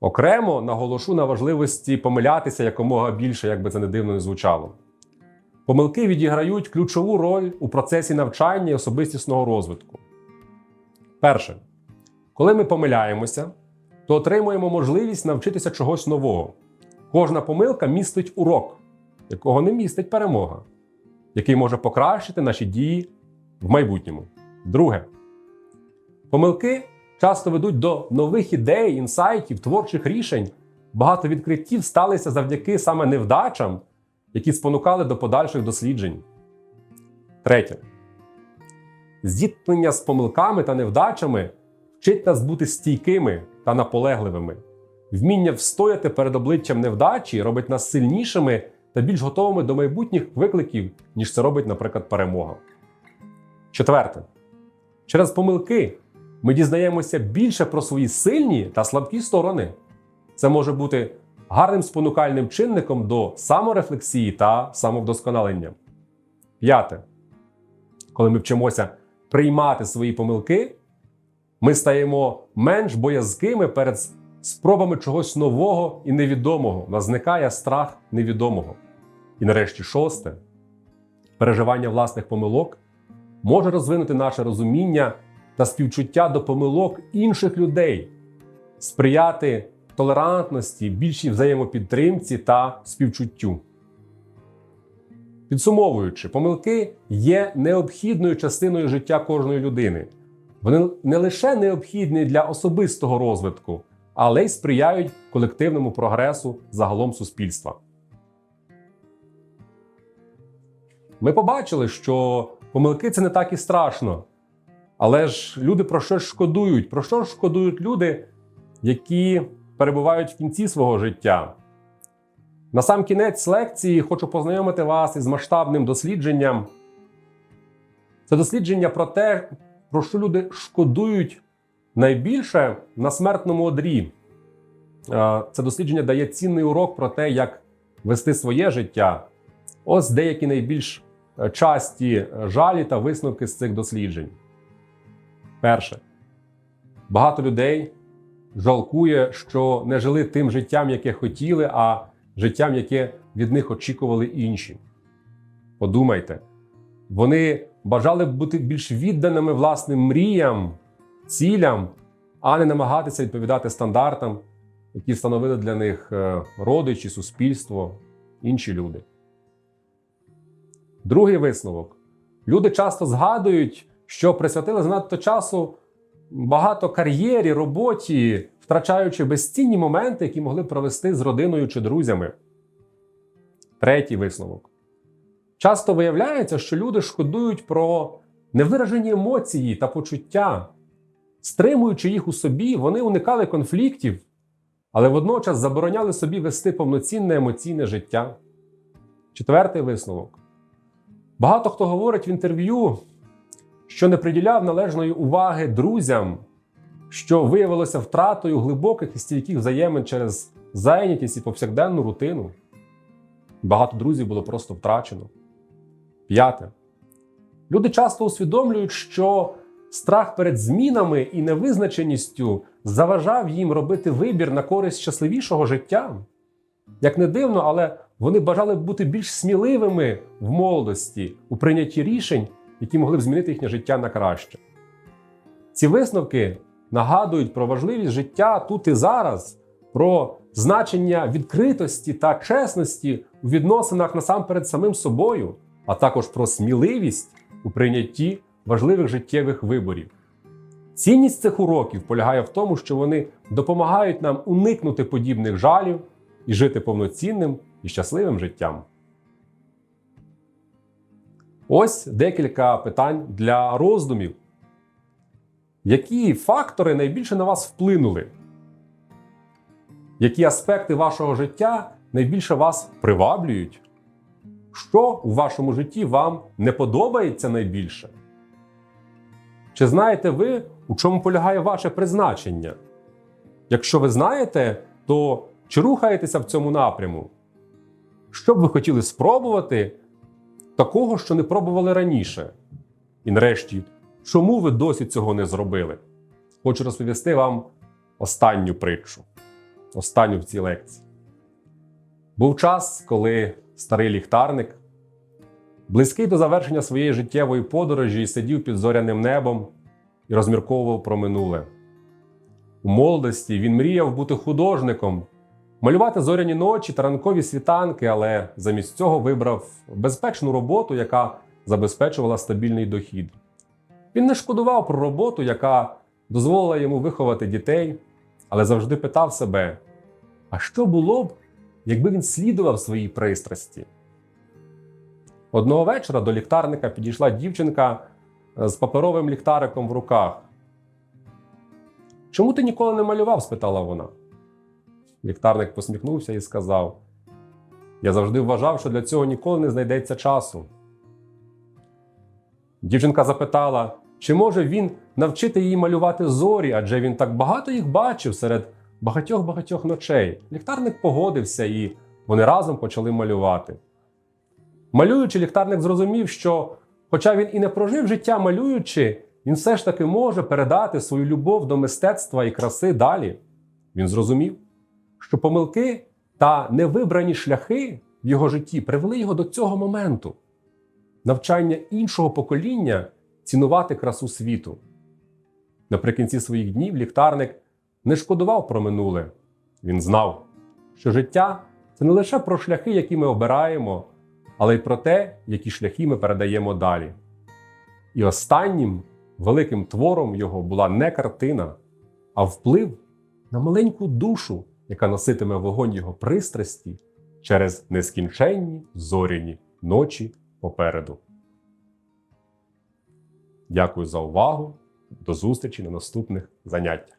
Окремо наголошу на важливості помилятися якомога більше, як би це не дивно не звучало. Помилки відіграють ключову роль у процесі навчання і особистісного розвитку. Перше, коли ми помиляємося, то отримуємо можливість навчитися чогось нового. Кожна помилка містить урок, якого не містить перемога, який може покращити наші дії в майбутньому. Друге, помилки часто ведуть до нових ідей, інсайтів, творчих рішень. Багато відкриттів сталися завдяки саме невдачам, які спонукали до подальших досліджень. Третє. Зіткнення з помилками та невдачами вчить нас бути стійкими та наполегливими. Вміння встояти перед обличчям невдачі робить нас сильнішими та більш готовими до майбутніх викликів, ніж це робить, наприклад, перемога. Четверте. Через помилки ми дізнаємося більше про свої сильні та слабкі сторони. Це може бути гарним спонукальним чинником до саморефлексії та самовдосконалення. П'яте. Коли ми вчимося приймати свої помилки, ми стаємо менш боязкими перед спробами чогось нового і невідомого. У нас зникає страх невідомого. І нарешті шосте. Переживання власних помилок може розвинути наше розуміння та співчуття до помилок інших людей, сприяти толерантності, більшій взаємопідтримці та співчуттю. Підсумовуючи, помилки є необхідною частиною життя кожної людини. Вони не лише необхідні для особистого розвитку, але й сприяють колективному прогресу загалом суспільства. Ми побачили, що помилки це не так і страшно. Але ж люди про що шкодують? Про що шкодують люди, які перебувають в кінці свого життя? На сам кінець лекції хочу познайомити вас із масштабним дослідженням. Це дослідження про те, про що люди шкодують найбільше на смертному одрі. Е, Це дослідження дає цінний урок про те, як вести своє життя. Ось деякі найбільш е, часті жалі та висновки з цих досліджень. Перше, багато людей жалкує, що не жили тим життям, яке хотіли, а життям, яке від них очікували інші. Подумайте, вони бажали б бути більш відданими власним мріям, цілям, а не намагатися відповідати стандартам, які встановили для них е, родичі, суспільство, інші люди. Другий висновок. Люди часто згадують, що присвятили занадто часу багато кар'єрі, роботі, втрачаючи безцінні моменти, які могли провести з родиною чи друзями. Третій висновок. Часто виявляється, що люди шкодують про невиражені емоції та почуття. Стримуючи їх у собі, вони уникали конфліктів, але водночас забороняли собі вести повноцінне емоційне життя. Четвертий висновок. Багато хто говорить в інтерв'ю, що не приділяв належної уваги друзям, що виявилося втратою глибоких і стійких взаємин через зайнятість і повсякденну рутину. Багато друзів було просто втрачено. П'яте. Люди часто усвідомлюють, що страх перед змінами і невизначеністю заважав їм робити вибір на користь щасливішого життя. Як не дивно, але вони бажали бути більш сміливими в молодості у прийнятті рішень, які могли б змінити їхнє життя на краще. Ці висновки нагадують про важливість життя тут і зараз, про значення відкритості та чесності у відносинах насамперед самим собою, а також про сміливість у прийнятті важливих життєвих виборів. Цінність цих уроків полягає в тому, що вони допомагають нам уникнути подібних жалів і жити повноцінним і щасливим життям. Ось декілька питань для роздумів. Які фактори найбільше на вас вплинули? Які аспекти вашого життя найбільше вас приваблюють? Що у вашому житті вам не подобається найбільше? Чи знаєте ви, у чому полягає ваше призначення? Якщо ви знаєте, то чи рухаєтеся в цьому напряму? Що б ви хотіли спробувати такого, що не пробували раніше? І нарешті, чому ви досі цього не зробили? Хочу розповісти вам останню притчу. останню в цій лекції. Був час, коли старий ліхтарник, близький до завершення своєї життєвої подорожі, сидів під зоряним небом і розмірковував про минуле. У молодості він мріяв бути художником, малювати зоряні ночі та ранкові світанки, але замість цього вибрав безпечну роботу, яка забезпечувала стабільний дохід. Він не шкодував про роботу, яка дозволила йому виховати дітей, але завжди питав себе: а що було б, якби він слідував своїй пристрасті? Одного вечора до ліхтарника підійшла дівчинка е, з паперовим ліхтариком в руках. Чому ти ніколи не малював? спитала вона. Ліхтарник посміхнувся і сказав: Я завжди вважав, що для цього ніколи не знайдеться часу. Дівчинка запитала, чи може він навчити її малювати зорі, адже він так багато їх бачив серед багатьох-багатьох ночей. Ліхтарник погодився, і вони разом почали малювати. Малюючи, ліхтарник зрозумів, що, хоча він і не прожив життя малюючи, він все ж таки може передати свою любов до мистецтва і краси далі. Він зрозумів, що помилки та невибрані шляхи в його житті привели його до цього моменту навчання іншого покоління цінувати красу світу. Наприкінці своїх днів ліхтарник не шкодував про минуле. Він знав, що життя це не лише про шляхи, які ми обираємо, але й про те, які шляхи ми передаємо далі. І останнім великим твором його була не картина, а вплив на маленьку душу, яка носитиме вогонь його пристрасті через нескінченні зоряні ночі попереду. Дякую за увагу. До зустрічі на наступних заняттях.